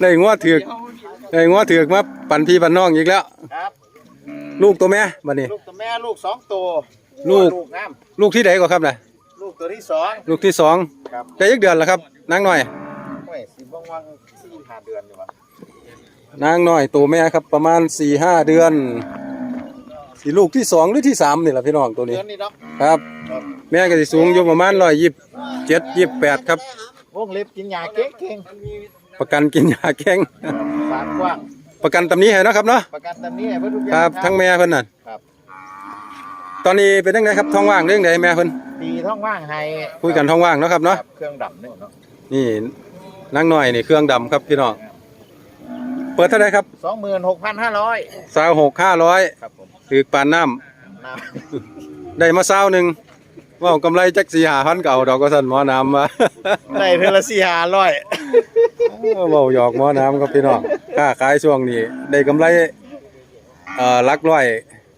ได้งัวถือกได้งัวถือกมาปั่นพี่ปั่นน้องอีกแล้ว ครับ ลูกตัวแม่บัดนี้ ลูกตัวแม่ลูกสองตัวลูกลูกงามลูกที่ไหนก็ครับน่ะลูกตัวที่สองลูกที่สองครับได้ยักเดือนแล้วครับนางน้อยโอ้ยสิบว่างๆสี่ห้าเดือนอยู่วะนางน้อยตัวแม่ครับประมาณ4ี่ห้าเดือนสีลูกที่สองหรือที่สามนี่แหละพี่น้องตัวนี้ เดือนนี้เนาะครับ ครับแม่ก็สิสูงอยู่ประมาณร้อยยี่สิบเจ็ดยี่สิบแปดครับ วงเล็บกินยาเก่งเก่ง ประกันกินยาแข้งๆปากกว้าง ประกันตำนี้ให้เนาะครับเนาะประกันตำนี้ให้เพื่อนทุกอคย่างรับทั้งแม่เพิ่นน่ะ ครับ ตอนนี้เป็นยังไงครับท้องว่างเรื่องใดแม่เพิ่นตีท้องว่างให้คุยกันท้องว่างเนาะครับเนาะรับเครื่องดำเนี่ยเนาะนี่นางหน้อยนี่เครื่องดำครับพี่น้อง เปิดเท่าไหรครับสองหมื่นหกพันห้าร้อยสาวหกห้าร้อยครับผมถือปานน้น้ำได้มาสาวหนึ่ง ว่ากำไรจักสี่หาพันเก่าดอกก็สั่นหมอน้ำมาำได้เทอละสี่ห้าร้อยเบาหยอกหมอน้ำครับพี่น้องค้าขายช่วงนี้ ได้กำไรเอ่อหลักร้อย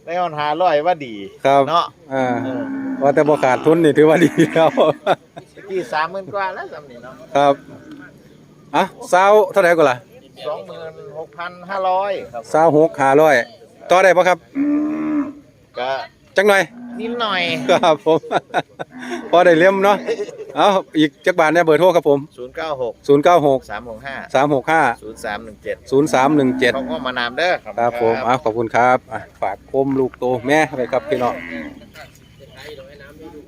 ได้ออนหาร้อยว่าดีครับเนาะอ่าเออว่าแต่บ่ขาดทุนนี่ถือว่าดีแล้วเมื่อกี้สามหมื่นกว่าแล้วสำนี้เนาะครับอะสาวเท่าไหร่ก็ล่ะสองหมื่นหกพันห้าร้อยครับสาวหกห้าร้อยต่อได้ปะครับก็จักหน่อย นิดหน่อย ครับผม พอได้เลี่ยมเนาะเอาอีกจักบาทเนี่ยเบอร์โทรครับผมศูนย์เก้าหก096สามหกห้า365ศูนย์สามหนึ่งเจ็ด0317 เขาก็มานามเด้อครับผมอะขอบคุณครับอะฝากคมลูกโตแม่ไปครับพี่น้อง